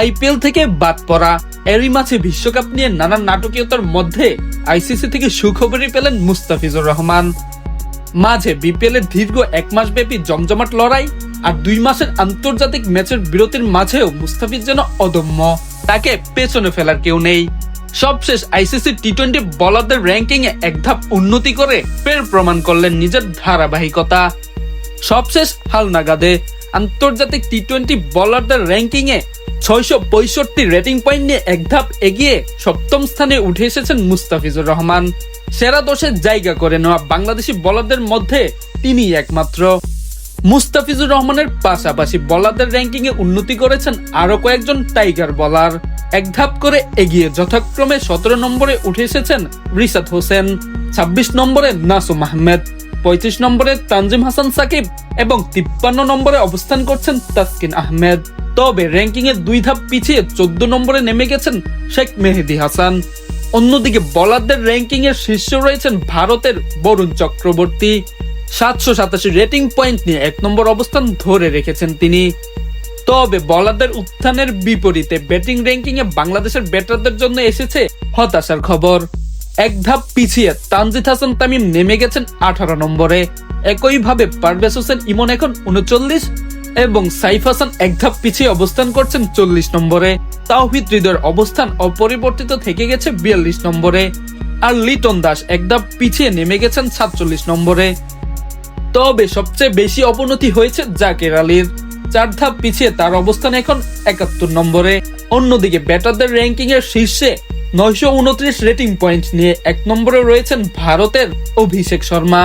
IPL থেকে বাদ পড়া এরই মাঝে বিশ্বকাপ নিয়ে নানান নাটকীয়তার মধ্যে আইসিসি থেকে সুখবরই পেলেন মুস্তাফিজুর রহমান। মাঝে বিপিএল এর দীর্ঘ এক মাস ব্যাপী জমজমাট লড়াই আর দুই মাসের আন্তর্জাতিক ম্যাচের বিরতির মাঝেও মুস্তাফিজ যেন অদম্য। তাকে পেছনে ফেলার কেউ নেই। সবশেষ আইসিসি টি টোয়েন্টি বলারদের র্যাঙ্কিং এ এক ধাপ উন্নতি করে ফের প্রমাণ করলেন নিজের ধারাবাহিকতা। সবশেষ হালনাগাদে আন্তর্জাতিক টি টোয়েন্টি বলারদের র্যাঙ্কিং এ ছয়শো পঁয়ষট্টি রেটিং পয়েন্ট নিয়ে এক ধাপ এগিয়ে সপ্তম স্থানে উঠে এসেছেন মুস্তাফিজুর রহমান। সেরা দশের জায়গা করে নেওয়া বাংলাদেশি বলারদের মধ্যে তিনি একমাত্র। মুস্তাফিজুর রহমানের পাশাপাশি বলারদের র্যাঙ্কিং এ উন্নতি করেছেন আরও কয়েকজন টাইগার বলার এক ধাপ করে এগিয়ে যথাক্রমে সতেরো নম্বরে উঠে এসেছেন রিসাদ হোসেন, ছাব্বিশ নম্বরে নাসুম আহমেদ, পঁয়ত্রিশ নম্বরে তানজিম হাসান সাকিব এবং তিপ্পান্ন নম্বরে অবস্থান করছেন তাসকিন আহমেদ। তবে র্যাঙ্কিং এর দুই ধাপ পিছিয়ে চোদ্দ নম্বরে নেমে গেছেন শেখ মেহেদি হাসান। অন্যদিকে বলারদের র্যাঙ্কিং এর শীর্ষে রয়েছেন ভারতের বরুণ চক্রবর্তী। সাতশো সাতাশি রেটিং পয়েন্ট নিয়ে এক নম্বর অবস্থান ধরে রেখেছেন তিনি। তবে বলারদের উত্থানের বিপরীতে ব্যাটিং র্যাঙ্কিং এ বাংলাদেশের ব্যাটারদের জন্য এসেছে হতাশার খবর। এক ধাপ পিছিয়ে তানজিদ হাসান তামিম নেমে গেছেন আঠারো নম্বরে। একইভাবে পারভেজ হোসেন ইমন এখন উনচল্লিশ এবং সাইফ হাসান এক ধাপ পিছিয়ে অবস্থান করছেন চল্লিশ নম্বরে। তাওহিদ হৃদয়ের অবস্থান অপরিবর্তিত থেকে গেছে বিয়াল্লিশ নম্বরে। আর লিটন দাস এক ধাপ পিছিয়ে নেমে গেছেন সাতচল্লিশ নম্বরে। তবে সবচেয়ে বেশি অবনতি হয়েছে জাকের আলীর। চার ধাপ পিছিয়ে তার অবস্থান এখন একাত্তর নম্বরে। অন্যদিকে ব্যাটারদের র্যাঙ্কিং এর শীর্ষে নয়শো উনত্রিশ রেটিং পয়েন্ট নিয়ে এক নম্বরে রয়েছেন ভারতের অভিষেক শর্মা।